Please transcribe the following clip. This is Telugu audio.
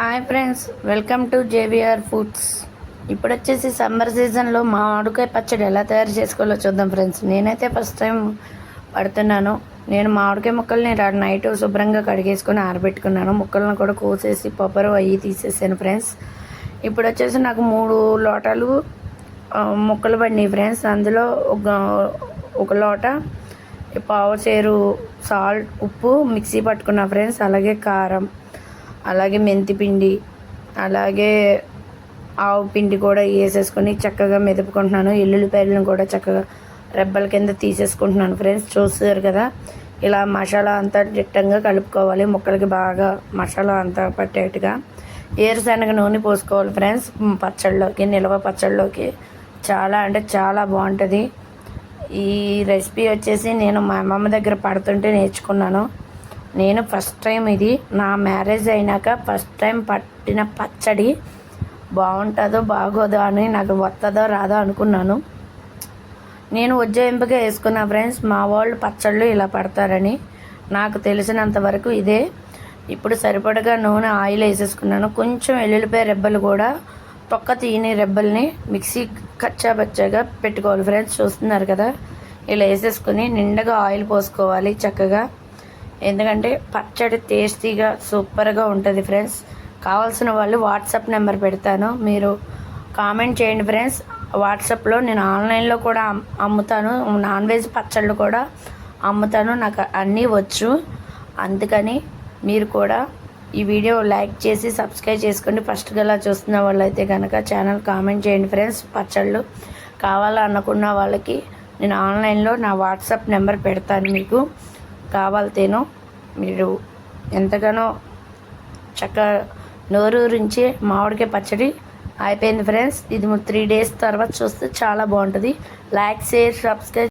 Hi friends welcome to JVR foods. ఇప్పుడు వచ్చేసి సమ్మర్ సీజన్లో మామిడికాయ పచ్చడి ఎలా తయారు చేసుకోవాలో చూద్దాం ఫ్రెండ్స్. నేనైతే ఫస్ట్ టైం పడుతున్నాను. నేను మామిడికాయ ముక్కల్ని నైట్ శుభ్రంగా కడిగేసుకొని ఆరబెట్టుకున్నాను. ముక్కలను కూడా కోసేసి పప్పరు అవి తీసేసాను ఫ్రెండ్స్. ఇప్పుడు వచ్చేసి నాకు మూడు లోటాలు ముక్కలు పడినాయి ఫ్రెండ్స్. అందులో ఒక ఒక లోట పావు చేరు సాల్ట్ ఉప్పు మిక్సీ పట్టుకున్నా ఫ్రెండ్స్. అలాగే కారం. అలాగే మెంతిపిండి అలాగే ఆవు పిండి కూడా వేసేసుకొని చక్కగా మెదుపుకుంటున్నాను. ఎల్లుల్లిపాయలను కూడా చక్కగా రెబ్బల కింద తీసేసుకుంటున్నాను. ఫ్రెండ్స్ చూస్తారు కదా? ఇలా మసాలా అంతా దిట్టంగా కలుపుకోవాలి. ముక్కలకి బాగా మసాలా అంతా పట్టేట్టుగా. ఏరుశనగ నూనె పోసుకోవాలి ఫ్రెండ్స్ పచ్చళ్ళలోకి నిల్వ పచ్చళ్ళలోకి. చాలా అంటే చాలా బాగుంటుంది. ఈ రెసిపీ వచ్చేసి నేను మా అమ్మమ్మ దగ్గర పడుతుంటే నేర్చుకున్నాను. నేను ఫస్ట్ టైం ఇది. నా మ్యారేజ్ అయినాక ఫస్ట్ టైం పట్టిన పచ్చడి బాగుంటుందో బాగోదో అని నాకు వస్తుందో రాదో అనుకున్నాను. నేను ఉజ్జాయింపుగా వేసుకున్న ఫ్రెండ్స్ మా వాళ్ళు పచ్చళ్ళు ఇలా పడతారని నాకు తెలిసినంత వరకు ఇదే. ఇప్పుడు సరిపడగా నూనె ఆయిల్ వేసేసుకున్నాను. కొంచెం ఎల్లుల్లిపాయ రెబ్బలు కూడా తొక్క తీని రెబ్బల్ని మిక్సీ కచ్చా బచ్చాగా పెట్టుకోవాలి. ఫ్రెండ్స్ చూస్తున్నారు కదా ఇలా వేసేసుకుని నిండగా ఆయిల్ పోసుకోవాలి చక్కగా. ఎందుకంటే పచ్చడి టేస్టీగా సూపర్గా ఉంటుంది ఫ్రెండ్స్. కావాల్సిన వాళ్ళు వాట్సాప్ నెంబర్ పెడతాను. మీరు కామెంట్ చేయండి ఫ్రెండ్స్. వాట్సాప్లో నేను ఆన్లైన్లో కూడా అమ్ముతాను. నాన్ వెజ్ పచ్చళ్ళు కూడా అమ్ముతాను. నాకు అన్నీ వచ్చు. అందుకని మీరు కూడా ఈ వీడియో లైక్ చేసి సబ్స్క్రైబ్ చేసుకోండి. ఫస్ట్ గలా చూస్తున్న వాళ్ళైతే కనుక ఛానల్ కామెంట్ చేయండి ఫ్రెండ్స్. పచ్చళ్ళు కావాలనుకున్న వాళ్ళకి నేను ఆన్లైన్లో నా వాట్సాప్ నెంబర్ పెడతాను మీకు. కావాలితేనో మీరు ఎంతగానో చక్క నోరూరించి మామిడికాయ పచ్చడి అయిపోయింది ఫ్రెండ్స్. ఇది త్రీ డేస్ తర్వాత చూస్తే చాలా బాగుంటుంది. Like share subscribe